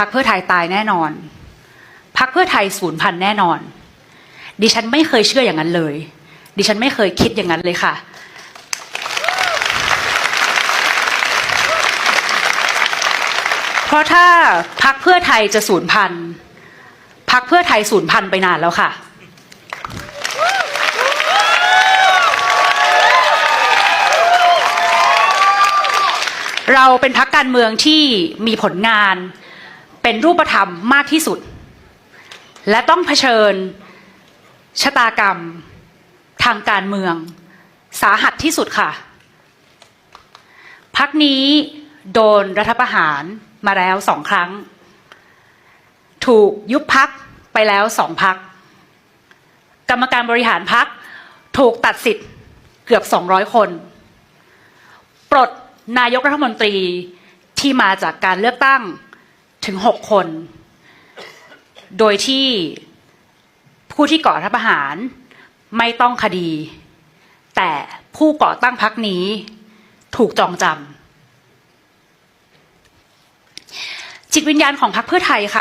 พักเพื่อไทยตายแน่นอน พักเพื่อไทยศูนย์พันแน่นอน ดิฉันไม่เคยเชื่ออย่างนั้นเลย ดิฉันไม่เคยคิดอย่างนั้นเลยค่ะ เพราะถ้าพักเพื่อไทยจะศูนย์พันพักเพื่อไทยศูนย์พันไปนานแล้วค่ะเราเป็นพักการเมืองที่มีผลงาน เป็นรูปธรรมมากที่สุด และต้องเผชิญชะตากรรมทางการเมือง สาหัสที่สุดค่ะพักนี้โดนรัฐประหารมาแล้วสองครั้ง ถูกยุบพักไปแล้วสองพัก กรรมการบริหารพักถูกตัดสิทธิ์เกือบ 200 คน ปลดนายกรัฐมนตรีที่มาจากการเลือกตั้ง ถึง6คน โดยที่ผู้ที่ก่อรัฐประหารไม่ต้องคดี แต่ผู้ก่อตั้งพักนี้ถูกจองจำจิตวิญญาณของพรรคเพื่อไทยค่ะ